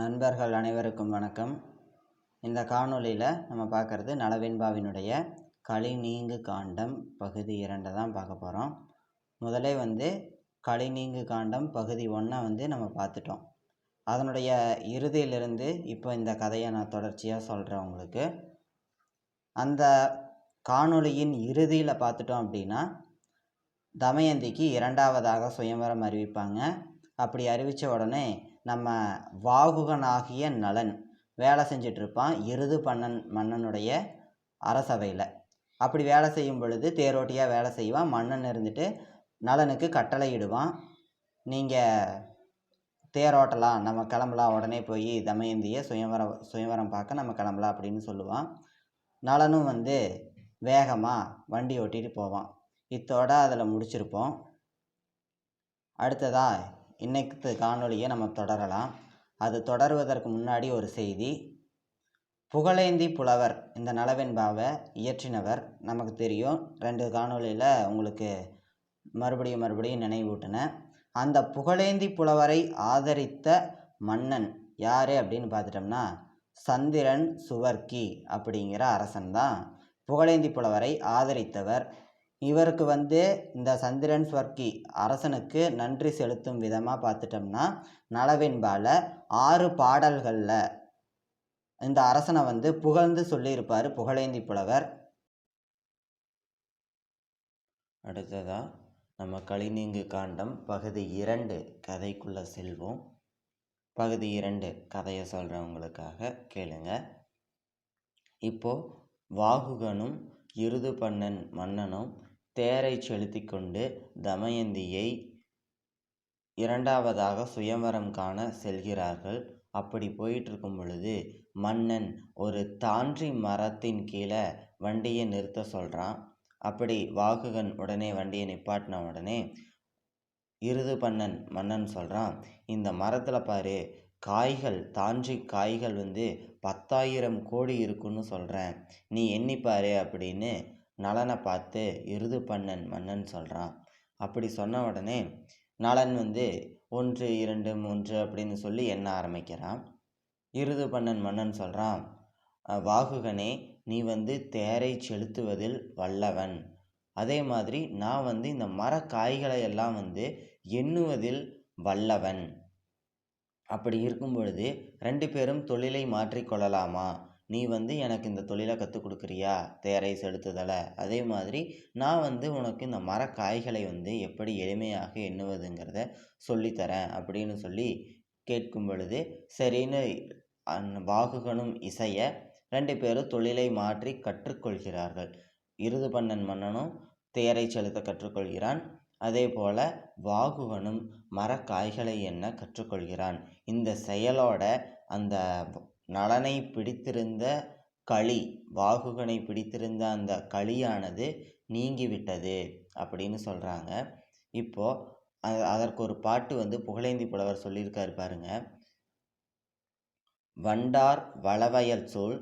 நண்பர்கள் அனைவருக்கும் வணக்கம். இந்த காணொளியில் நம்ம பார்க்குறது நலவெண்பாவினுடைய களி நீங்கு காண்டம் பகுதி இரண்டை தான் பார்க்க போகிறோம் முதலே வந்து களி நீங்கு காண்டம் பகுதி ஒன்றை வந்து நம்ம பார்த்துட்டோம். அதனுடைய இறுதியிலிருந்து இப்போ இந்த கதையை நான் தொடர்ச்சியாக சொல்கிறேன் உங்களுக்கு. அந்த காணொலியின் இறுதியில் பார்த்துட்டோம் அப்படின்னா தமயந்திக்கு இரண்டாவதாக சுயம்பரம் அறிவிப்பாங்க. அப்படி அறிவித்த உடனே நம்ம வாகுகனாகிய நலன் வேலை செஞ்சிட்ருப்பான் இருது பண்ணன் மன்னனுடைய அரசவையில். அப்படி வேலை செய்யும் பொழுது தேரோட்டியாக வேலை செய்வான் மன்னன் இருந்துட்டு நலனுக்கு கட்டளை இடுவான் நீங்கள் தேரோட்டலாம் நம்ம கிளம்பலாம் உடனே போய் தமயந்தியை சுயவரம் சுயவரம் பார்க்க நம்ம கிளம்பலாம் அப்படின்னு சொல்லுவான். நலனும் வந்து வேகமாக வண்டி ஓட்டிகிட்டு போவான். இத்தோட அதில் முடிச்சிருப்போம். அடுத்ததாக இன்னைக்கு காணொலியை நம்ம தொடரலாம். அது தொடருவதற்கு முன்னாடி ஒரு செய்தி. புகழேந்தி புலவர் இந்த நலவெண்பாவை இயற்றினவர் நமக்கு தெரியும். ரெண்டு காணொளியில் உங்களுக்கு மறுபடியும் மறுபடியும் நினைவூட்டினேன் அந்த புகழேந்தி புலவரை ஆதரித்த மன்னன் யார் அப்படின்னு பார்த்துட்டோம்னா சந்திரன் சுவர்க்கி அப்படிங்கிற அரசன் தான். புகழேந்தி புலவரை ஆதரித்தவர் இவருக்கு வந்து இந்த சந்திரன் ஸ்வர்க்கி அரசனுக்கு நன்றி செலுத்தும் விதமாக பார்த்துட்டோம்னா நலவின்பால ஆறு பாடல்களில் இந்த அரசனை வந்து புகழ்ந்து சொல்லியிருப்பார் புகழேந்தி புலவர். அடுத்ததாக நம்ம கலிநீங்கு காண்டம் பகுதி இரண்டு கதைக்குள்ளே செல்வோம். பகுதி இரண்டு கதையை சொல்கிறவங்களுக்காக கேளுங்க. இப்போது வாகுகனும் இருது பண்ணன் மன்னனும் தேரை செலுத்தி கொண்டு தமயந்தியை இரண்டாவதாக சுயம்வரம் காண செல்கிறார்கள். அப்படி போயிட்டுருக்கும் பொழுது மன்னன் ஒரு தான்றி மரத்தின் கீழே வண்டியை நிறுத்த சொல்கிறான் அப்படி வாகுகன் உடனே வண்டியை நிப்பாட்டின உடனே இருது பண்ணன் மன்னன் சொல்கிறான் இந்த மரத்தில் பாரு காய்கள் தான்றி காய்கள் வந்து பத்தாயிரம் கோடி இருக்குன்னு சொல்கிறேன் நீ எண்ணிப்பாரு அப்படின்னு நலனை பார்த்து இருது பண்ணன் மன்னன் சொல்கிறான் அப்படி சொன்ன உடனே நலன் வந்து ஒன்று இரண்டு மூன்று அப்படின்னு சொல்லி எண்ண ஆரம்பிக்கிறான். இருது பண்ணன் மன்னன் சொல்கிறான் வாகுகனே நீ வந்து தேரை செலுத்துவதில் வல்லவன். அதே மாதிரி நான் வந்து இந்த மர காய்களை எல்லாம் வந்து எண்ணுவதில் வல்லவன். அப்படி இருக்கும் பொழுது ரெண்டு பேரும் தொழிலை மாற்றிக்கொள்ளலாமா நீ வந்து எனக்கு இந்த தொழிலை கற்றுக் கொடுக்குறியா? தேரை செலுத்துதலை. அதே மாதிரி நான் வந்து உனக்கு இந்த மரக்காய்களை வந்து எப்படி எளிமையாக எண்ணுவதுங்கிறத சொல்லித்தரேன் அப்படின்னு சொல்லி கேட்கும் பொழுது சரின்னு வாகுகனும் இசைய ரெண்டு பேரும் தொழிலை மாற்றி கற்றுக்கொள்கிறார்கள். இருது பண்ணன் மன்னனும் தேரை செலுத்த கற்றுக்கொள்கிறான். அதே போல் வாகுகனும் மரக்காய்களை எண்ண கற்றுக்கொள்கிறான். இந்த செயலோட அந்த நலனை பிடித்திருந்த களி வாகுகனை பிடித்திருந்த அந்த களியானது நீங்கிவிட்டது அப்படின்னு சொல்கிறாங்க இப்போது அதற்கு ஒரு பாட்டு வந்து புகழேந்தி புலவர் சொல்லியிருக்காரு பாருங்க. வண்டார் வளவயல் சொல்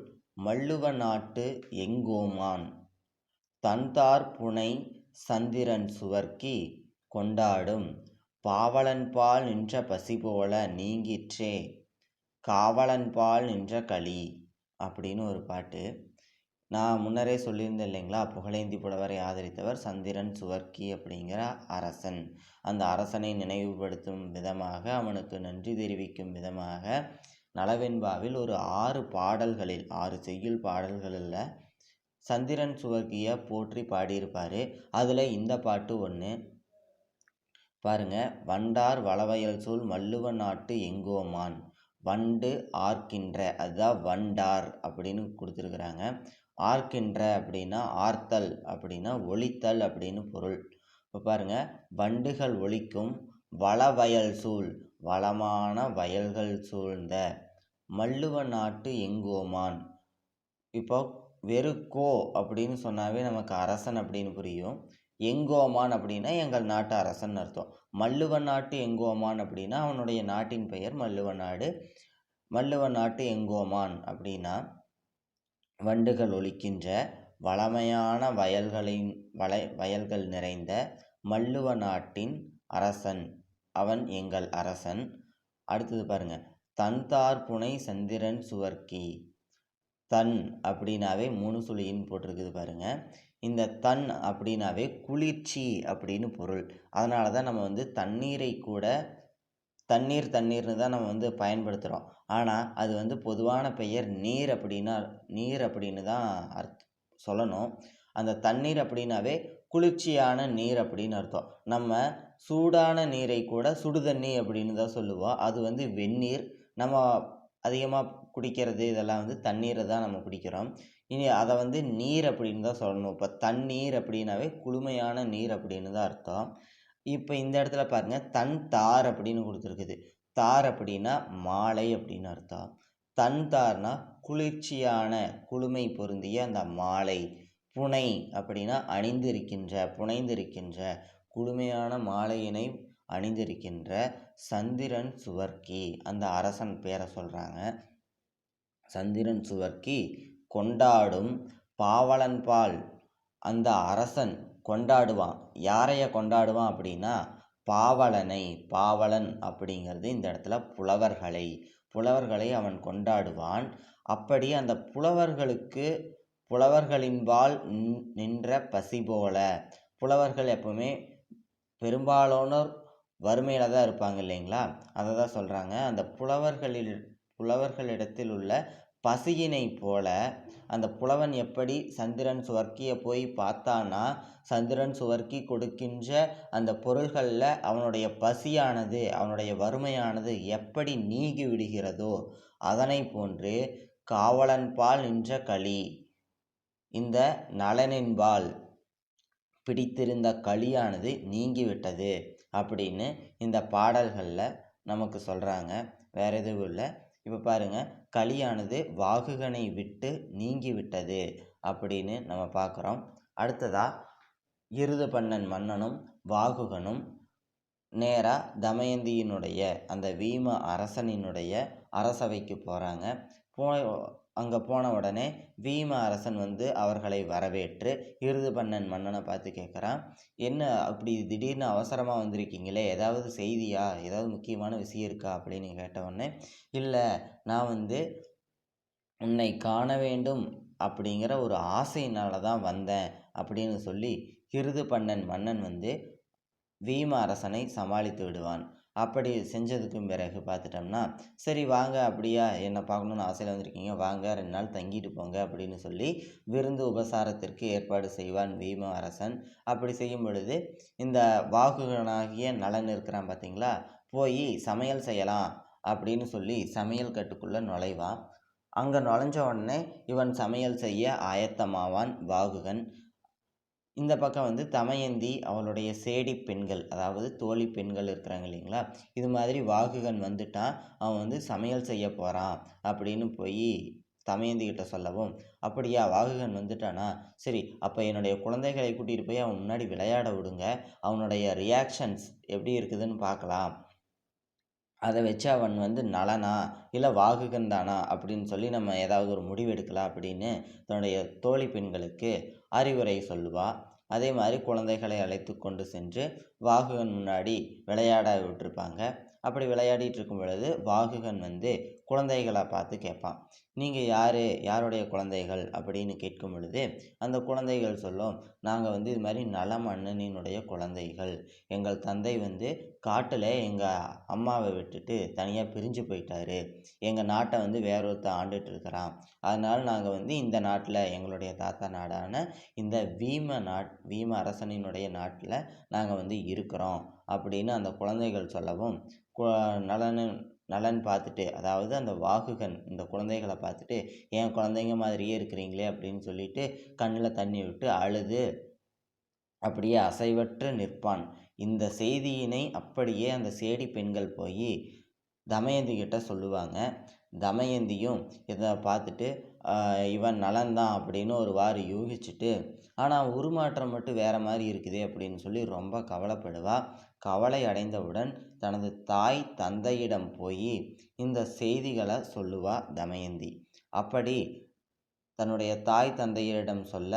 மல்லுவ நாட்டு எங்கோமான் தந்தார் புனை சந்திரன் சுவர்க்கி கொண்டாடும் பாவலன்பால் நின்ற பசி போல நீங்கிற்றே காவலன்பால் நின்ற களி அப்படின்னு ஒரு பாட்டு. நான் முன்னரே சொல்லியிருந்தேன் இல்லைங்களா? புகழேந்தி புலவரை ஆதரித்தவர் சந்திரன் சுவர்க்கி அப்படிங்கிற அரசன். அந்த அரசனை நினைவுபடுத்தும் விதமாக அவனுக்கு நன்றி தெரிவிக்கும் விதமாக நலவெண்பாவில் ஒரு ஆறு பாடல்களில் ஆறு செய்யுள் பாடல்களில் சந்திரன் சுவர்க்கியை போற்றி பாடியிருப்பார். அதில் இந்த பாட்டு ஒன்று பாருங்க வண்டார் வளவயல் சூழ் மல்லுவ நாட்டு எங்கோமான். வண்டு ஆர்க்கின்ற அதுதான் வண்டார் அப்படின்னு கொடுத்துருக்குறாங்க. ஆர்க்கின்ற அப்படின்னா ஆர்த்தல் அப்படின்னா ஒழித்தல் அப்படின்னு பொருள். இப்போ பாருங்கள் வண்டுகள் ஒழிக்கும் வளவயல் சூழ் வளமான வயல்கள் சூழ்ந்த மல்லுவ நாட்டு எங்கோமான். இப்போ வெறுக்கோ அப்படின்னு சொன்னாவே நமக்கு அரசன் அப்படின்னு புரியும். எங்கோமான் அப்படின்னா எங்கள் நாட்டு அரசன் அர்த்தம். மல்லுவ நாட்டு எங்கோமான் அப்படின்னா அவனுடைய நாட்டின் பெயர் மல்லுவ நாடு மல்லுவ நாட்டு எங்கோமான் அப்படின்னா வண்டுகள் ஒழிக்கின்ற வளமையான வயல்களின் வளை வயல்கள் நிறைந்த மல்லுவ நாட்டின் அரசன். அவன் எங்கள் அரசன். அடுத்தது பாருங்க. தன்தார் புனை சந்திரன் சுவர்க்கி. தன் அப்படின்னாவே மூணு சுழியின் போட்டிருக்குது பாருங்க. இந்த தன் அப்படின்னாவே குளிர்ச்சி அப்படின்னு பொருள். அதனால தான் நம்ம வந்து தண்ணீரை கூட தண்ணீர் தண்ணீர்னு தான் நம்ம வந்து பயன்படுத்துகிறோம் ஆனால் அது வந்து பொதுவான பெயர் நீர் அப்படின்னா நீர் அப்படின்னு தான் அர்த் சொல்லணும். அந்த தண்ணீர் அப்படின்னாவே குளிர்ச்சியான நீர் அப்படின்னு அர்த்தம். நம்ம சூடான நீரை கூட சுடுதண்ணி அப்படின்னு தான் சொல்லுவோம். அது வந்து வெந்நீர். நம்ம அதிகமாக குடிக்கிறது இதெல்லாம் வந்து தண்ணீரை தான் நம்ம குடிக்கிறோம். இனி அதை வந்து நீர் அப்படின்னு தான் சொல்லணும். இப்போ தண்ணீர் அப்படின்னாவே குளுமையான நீர் அப்படின்னு தான் அர்த்தம். இப்போ இந்த இடத்துல பாருங்கள் தன் தார் அப்படின்னு கொடுத்துருக்குது. தார் அப்படின்னா மாலை அப்படின்னு அர்த்தம். தன் தார்னா குளிர்ச்சியான குளுமை பொருந்திய அந்த மாலை. புனை அப்படின்னா அணிந்திருக்கின்ற புனைந்திருக்கின்ற குளுமையான மாலையினை அணிந்திருக்கின்ற சந்திரன் சுவர்க்கி. அந்த அரசன் பேரை சொல்கிறாங்க சந்திரன் சுவர்க்கி கொண்டாடும் பாவலன்பால் அந்த அரசன் கொண்டாடுவான். யாரைய கொண்டாடுவான் அப்படின்னா பாவலனை பாவலன் அப்படிங்கிறது இந்த இடத்துல புலவர்களை புலவர்களை அவன் கொண்டாடுவான். அப்படி அந்த புலவர்களுக்கு புலவர்களின்பால் நின்ற பசி போல. புலவர்கள் எப்பவுமே பெரும்பாலானோர் வறுமையில் தான் இருப்பாங்க இல்லைங்களா? அதை தான் சொல்கிறாங்க அந்த புலவர்களில் புலவர்களிடத்தில் உள்ள பசியினை போல அந்த புலவன் எப்படி சந்திரன் சுவர்க்கியை போய் பார்த்தானா சந்திரன் சுவர்க்கி கொடுக்கின்ற அந்த பொருள்களில் அவனுடைய பசியானது அவனுடைய வறுமையானது எப்படி நீங்கி விடுகிறதோ அதனை போன்று காவலன்பால் நின்ற களி இந்த நலனின்பால் பிடித்திருந்த களியானது நீங்கிவிட்டது அப்படின்னு இந்த பாடல்களில் நமக்கு சொல்கிறாங்க வேறு எதுவும் இல்லை. இப்போ பாருங்கள் களியானது வாகுகனை விட்டு நீங்கிவிட்டது அப்படின்னு நம்ம பார்க்குறோம் அடுத்ததாக இருதபண்ணன் மன்னனும் வாகுகனும் நேராக தமயந்தியினுடைய அந்த வீம அரசனினுடைய அரசவைக்கு போகிறாங்க போ அங்கே போன உடனே வீம அரசன் வந்து அவர்களை வரவேற்று இருதுபண்ணன் மன்னனை பார்த்து கேட்குறான் என்ன அப்படி திடீர்னு அவசரமாக வந்திருக்கீங்களே? ஏதாவது செய்தியா? ஏதாவது முக்கியமான விஷயம் இருக்கா? அப்படின்னு கேட்ட உடனே இல்லை நான் வந்து உன்னை காண வேண்டும் அப்படிங்கிற ஒரு ஆசையினால தான் வந்தேன் அப்படின்னு சொல்லி கிருதுபண்ணன் மன்னன் வந்து வீம அரசனை சமாளித்து விடுவான். அப்படி செஞ்சதுக்கும் பிறகு பார்த்துட்டோம்னா சரி வாங்க அப்படியா? என்னை பார்க்கணுன்னு ஆசையில் வந்திருக்கீங்க. வாங்க ரெண்டு நாள் தங்கிட்டு போங்க அப்படின்னு சொல்லி விருந்து உபசாரத்திற்கு ஏற்பாடு செய்வான் வீம அரசன். அப்படி செய்யும் பொழுது இந்த வாகுகனாகிய நலன் இருக்கிறான் பார்த்தீங்களா? போய் சமையல் செய்யலாம் அப்படின்னு சொல்லி சமையல் கட்டுக்குள்ளே நுழைவான். அங்கே நுழைஞ்ச உடனே இவன் சமையல் செய்ய ஆயத்தமாவான் வாகுகன். இந்த பக்கம் வந்து தமயந்தி அவளுடைய சேடி பெண்கள் அதாவது தோழி பெண்கள் இருக்கிறாங்க இல்லைங்களா? இது மாதிரி வாகுகன் வந்துட்டான். அவன் வந்து சமையல் செய்ய போகிறான் அப்படின்னு போய் தமயந்தி கிட்ட சொல்லவும் அப்படியா வாகுகன் வந்துட்டானா? சரி அப்போ என்னுடைய குழந்தைகளை கூட்டிகிட்டு போய் அவன் முன்னாடி விளையாட விடுங்க. அவனுடைய ரியாக்ஷன்ஸ் எப்படி இருக்குதுன்னு பார்க்கலாம். அதை வச்சு அவன் வந்து நலனா? இல்லை வாகுகன் தானா? அப்படின்னு சொல்லி நம்ம ஏதாவது ஒரு முடிவு எடுக்கலாம் அப்படின்னு தன்னுடைய தோழி பெண்களுக்கு அறிவுரை சொல்லுவாள் அதே மாதிரி குழந்தைகளை அழைத்து கொண்டு சென்று வாகுகன் முன்னாடி விளையாட விட்டுருப்பாங்க. அப்படி விளையாடிட்டு இருக்கும் பொழுது வாகுகன் வந்து குழந்தைகளை பார்த்து கேட்பான். நீங்கள் யார்? யாருடைய குழந்தைகள்? அப்படின்னு கேட்கும் பொழுது அந்த குழந்தைகள் சொல்லும் நாங்கள் வந்து இது மாதிரி நல மன்னனினுடைய குழந்தைகள். எங்கள் தந்தை வந்து காட்டில் எங்கள் அம்மாவை விட்டுட்டு தனியாக பிரிஞ்சு போயிட்டாரு. எங்கள் நாட்டை வந்து வேறொருத்த ஆண்டுட்டு இருக்கிறான். அதனால் நாங்கள் வந்து இந்த நாட்டில் எங்களுடைய தாத்தா நாடான இந்த வீம நாட் வீம அரசனினுடைய நாட்டில் நாங்கள் வந்து இருக்கிறோம். அப்படின்னு அந்த குழந்தைகள் சொல்லவும் நலனன் நலன் பார்த்துட்டு அதாவது அந்த வாகுகன் இந்த குழந்தைகளை பார்த்துட்டு என் குழந்தைங்க மாதிரியே இருக்கிறீங்களே? அப்படின்னு சொல்லிட்டு கண்ணில் தண்ணி விட்டு அழுது அப்படியே அசைவற்று நிற்பான். இந்த செய்தியினை அப்படியே அந்த சேடி பெண்கள் போய் தமயந்தி கிட்ட சொல்லுவாங்க. தமயந்தியும் இதை பார்த்துட்டு இவன் நலன்தான் அப்படின்னு ஒரு வாரி யூகிச்சுட்டு ஆனால் உருமாற்றம் மட்டும் வேறு மாதிரி இருக்குதே அப்படின்னு சொல்லி ரொம்ப கவலைப்படுவா. கவலை அடைந்தவுடன் தனது தாய் தந்தையிடம் போய் இந்த செய்திகளை சொல்லுவா தமயந்தி. அப்படி தன்னுடைய தாய் தந்தையரிடம் சொல்ல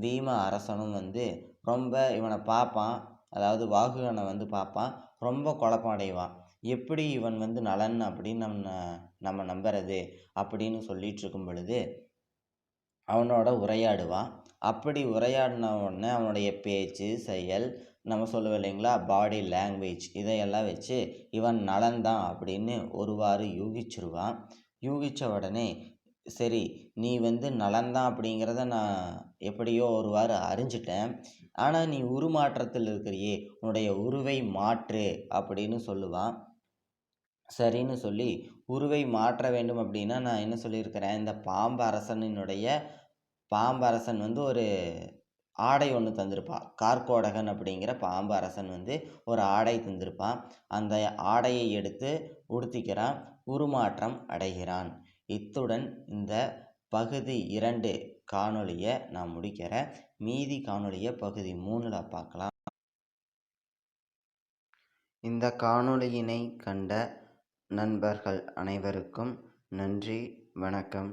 பீம அரசனும் வந்து ரொம்ப இவனை பார்ப்பான் அதாவது வாகுகனை வந்து பார்ப்பான் ரொம்ப குழப்பம் அடைவான் எப்படி இவன் வந்து நலன் அப்படின்னு நம்ம நம்ம நம்புறது அப்படின்னு சொல்லிட்டு இருக்கும் பொழுது அவனோட உரையாடுவான் அப்படி உரையாடின உடனே அவனுடைய பேச்சு செயல் நம்ம சொல்லுவோம் இல்லைங்களா பாடி லாங்குவேஜ் இதையெல்லாம் வச்சு இவன் நலன்தான் அப்படின்னு ஒருவாறு யூகிச்சிருவான் யூகித்த உடனே சரி நீ வந்து நலன்தான் அப்படிங்கிறத நான் எப்படியோ ஒருவாறு அறிஞ்சிட்டேன். ஆனால் நீ உருமாற்றத்தில் இருக்கிறியே உன்னுடைய உருவை மாற்று அப்படின்னு சொல்லுவான் சரின்னு சொல்லி உருவை மாற்ற வேண்டும் அப்படின்னா நான் என்ன சொல்லியிருக்கிறேன்? இந்த பாம்பு அரசனினுடைய பாம்பு அரசன் வந்து ஒரு ஆடை ஒன்று தந்திருப்பான் கார்கோடகன் அப்படிங்கிற பாம்பு அரசன் வந்து ஒரு ஆடை தந்திருப்பான் அந்த ஆடையை எடுத்து உடுத்திக்கிறான். உருமாற்றம் அடைகிறான். இத்துடன் இந்த பகுதி இரண்டு காணொளியை நான் முடிக்கிறேன். மீதி காணொளியை பகுதி மூணில் பார்க்கலாம். இந்த காணொளியினை கண்ட நண்பர்கள் அனைவருக்கும் நன்றி வணக்கம்.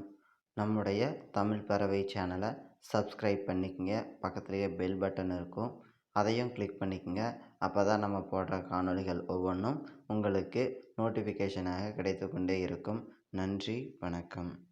நம்முடைய தமிழ் பறவை சேனலை சப்ஸ்கிரைப் பண்ணிக்கங்க. பக்கத்துலேயே பெல் பட்டன் இருக்கும். அதையும் கிளிக் பண்ணிக்கங்க. அப்போ தான் நம்ம போடுற காணொளிகள் ஒவ்வொன்றும் உங்களுக்கு நோட்டிஃபிகேஷனாக கிடைத்து கொண்டே இருக்கும். நன்றி வணக்கம்.